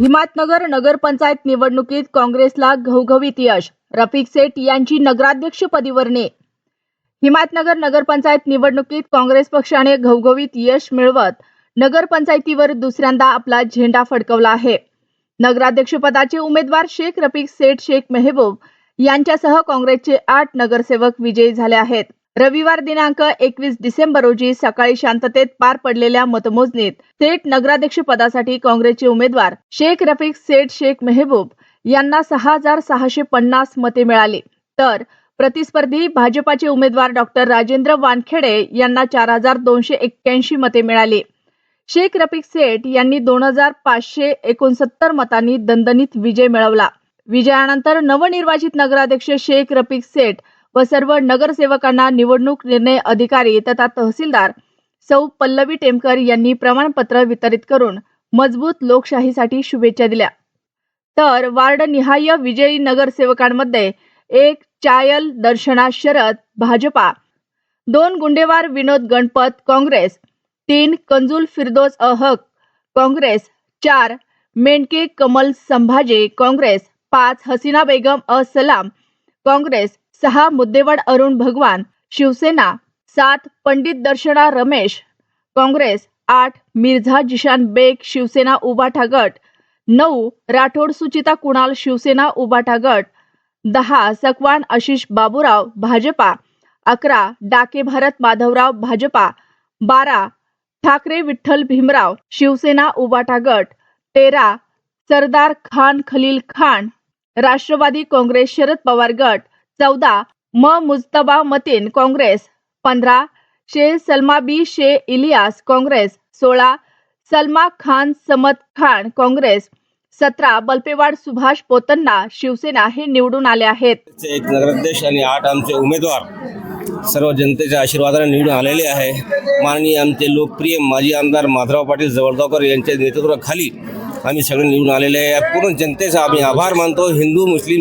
हिमातनगर नगरपंचायत निवडणुकीत काँग्रेसला घवघवीत यश. रफिक सेठ यांची नगराध्यक्षपदी वर्णे हिमातनगर नगरपंचायत निवडणुकीत काँग्रेस पक्षाने घवघवीत यश मिळवत नगरपंचायतीवर दुसऱ्यांदा आपला झेंडा फडकवला आहे. नगराध्यक्षपदाचे उमेदवार शेख रफिक सेठ शेख मेहबूब यांच्यासह काँग्रेसचे आठ नगरसेवक विजयी झाले आहेत. रविवार दिनांक एकवीस डिसेंबर रोजी सकाळी शांततेत पार पडलेल्या मतमोजणीत थेट नगराध्यक्ष पदासाठी काँग्रेसचे उमेदवार शेख रफिक सेठ शेख मेहबूब यांना सहा हजार सहाशे पन्नास मते मिळाली. तर प्रतिस्पर्धी भाजपाचे उमेदवार डॉक्टर राजेंद्र वानखेडे यांना चार हजार दोनशे एक्क्याऐंशी मते मिळाली. शेख रफिक सेठ यांनी दोन हजार पाचशे एकोणसत्तर मतांनी दणदणीत विजय मिळवला. विजयानंतर नवनिर्वाचित नगराध्यक्ष शेख रफिक सेठ व सर्व नगरसेवकांना निवडणूक निर्णय अधिकारी तथा तहसीलदार सौ पल्लवी टेमकर यांनी प्रमाणपत्र वितरित करून मजबूत लोकशाहीसाठी शुभेच्छा दिल्या. तर वार्ड निहाय विजयी नगरसेवकांमध्ये एक चायल दर्शना शरद भाजपा दोन गुंडेवार विनोद गणपत काँग्रेस तीन कंजुल फिरदोस अहक काँग्रेस चार मेंढके कमल संभाजी काँग्रेस पाच हसीना बेगम अ सलाम काँग्रेस सहा मुद्देवाड अरुण भगवान शिवसेना सात पंडित दर्शना रमेश काँग्रेस आठ मिर्झा जिशान बेग शिवसेना उबाठा गट नऊ राठोड सुचिता कुणाल शिवसेना उबाठा गट दहा सकवान आशिष बाबूराव भाजपा अकरा डाके भारत माधवराव भाजपा बारा ठाकरे विठ्ठल भीमराव शिवसेना उबाटा गट तेरा सरदार खान खलील खान राष्ट्रवादी काँग्रेस शरद पवार गट चौदा म. मुजतबा मतीन काँग्रेस पंधरा शे. सलमा बी. शे. इलियास काँग्रेस सोळा सलमा खान समत खान काँग्रेस सतरा बल्पेवाड सुभाष पोतन्ना शिवसेना हे निवडून आले आहेत. एक नगराध्यक्ष आणि आठ आमचे उमेदवार सर्व जनतेच्या आशीर्वादाने निवडून आलेले आहे. माननीय आमचे लोकप्रिय माजी आमदार माधवराव पाटील जवळगावकर यांच्या नेतृत्वाखाली आम्ही सगळे निवडून आलेले आहे. पूर्ण जनतेचा आम्ही आभार मानतो. हिंदू मुस्लिम